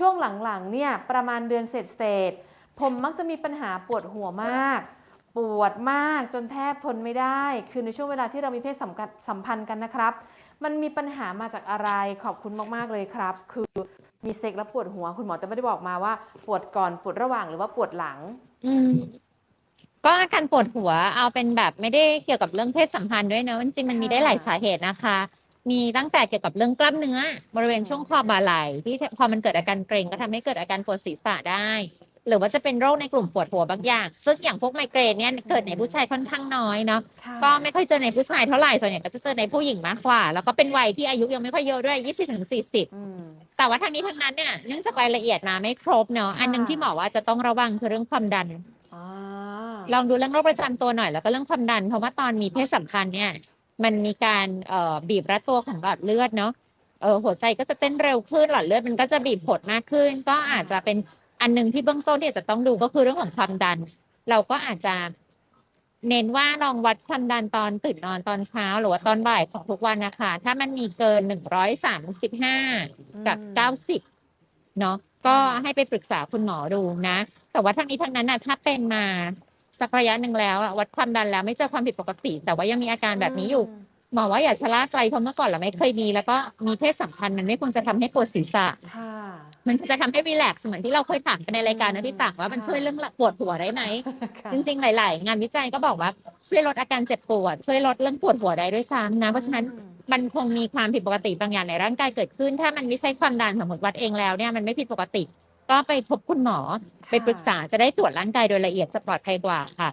ช่วงหลังๆเนี่ยประมาณเดือนเศษๆผมมักจะมีปัญหาปวดหัวมาก ปวดมากจนแทบทนไม่ได้ คือในช่วงเวลาที่เรามีเพศสัมพันธ์กันนะครับ มันมีปัญหามาจากอะไรขอบคุณมากๆเลยครับ คือมีเซ็กแล้วปวดหัวคุณหมอแต่ไม่ได้บอกมาว่า ปวดก่อนปวดระหว่างหรือว่าปวดหลัง อืมก็อาการปวดหัวเอาเป็นแบบไม่ได้เกี่ยวกับเรื่องเพศสัมพันธ์ด้วยเนอะจริงๆมันมีได้หลายสาเหตุนะคะ มีตั้งแต่เกี่ยวกับเรื่องกล้ามเนื้อ บริเวณช่วงคอบ่าไหล่ที่พอมันเกิดอาการเกร็งก็ทำให้เกิดอาการปวดศีรษะได้ หรือว่าจะเป็นโรคในกลุ่มปวดหัวบางอย่าง ซึ่งอย่างพวกไมเกรนเนี่ยเกิดในผู้ชายค่อนข้างน้อยเนาะค่ะก็ไม่ค่อยเจอในผู้ชายเท่าไหร่ส่วนใหญ่ก็จะเจอในผู้หญิงมากกว่า แล้วก็เป็นวัยที่อายุยังไม่ค่อยเยอะด้วย20ถึง40อืมแต่ว่าทางนี้ทางนั้นเนี่ยเนื่องจากรายละเอียดมาไม่ครบเนาะอันหนึงค่ะที่หมอว่าจะต้องระวังคือเรื่องความดันอ่าลองดูเรื่องโรคประจำตัวหน่อยแล้วก็เรื่องความดันเพราะว่าตอนมีเพศสัมพันธ์เนี่ย มันมีการเอ่อบีบรัดตัวของหลอดเลือดเนาะเออหัวใจก็จะเต้นเร็วขึ้นหลอดเลือดมันก็จะบีบผดมากขึ้น ก็อาจจะเป็นอันหนึงที่เบื้องต้นเนี่ยจะต้องดูก็คือเรื่องของความดัน เราก็อาจจะเน้นว่าลองวัดความดันตอนตื่นนอนตอนเช้า หรือว่าตอนบ่ายของทุกวันนะคะ ถ้ามันมีเกินหนึ่งร้อยสามสิบห้ากับอืมเก้าสิบเนาะก็ให้ไปปรึกษาคุณหมอดูนะ แต่ว่าทั้งนี้ทั้งนั้นนะถ้าเป็นมา สักระยะหนึ่งแล้วอะวัดความดันแล้วไม่เจอความผิดปกติ แต่ว่ายังมีอาการแบบนี้อยู่มหมอว่าอย่าชะล่าใจเพราะเมื่อก่อนเราไม่เคยมี แล้วก็มีเพศสัมพันธ์มันไม่ควรจะทำให้ปวดศีรษะค่ะมันจะทำให้รีแลกซ์เหมือนที่เราเคยถามกันในรายการนะพี่ต่างว่ามันค่ะช่วยเรื่องปวดหัวได้ไหมค่ะจริงๆ หลาย ๆ งานวิจัยก็บอกว่าช่วยลดอาการเจ็บปวด ช่วยลดเรื่องปวดหัวได้ด้วยซ้ำนะเพราะฉะนั้นอืมมันคงมีความผิดปกติบางอย่างในร่างกายเกิดขึ้น ถ้ามันไม่ใช่ความดันสมมติวัดเองแล้วเนี่ยมันไม่ผิดปกติ ก็ไปพบคุณหมอไปปรึกษาจะได้ตรวจร่างกายโดยละเอียดจะปลอดภัยกว่าค่ะ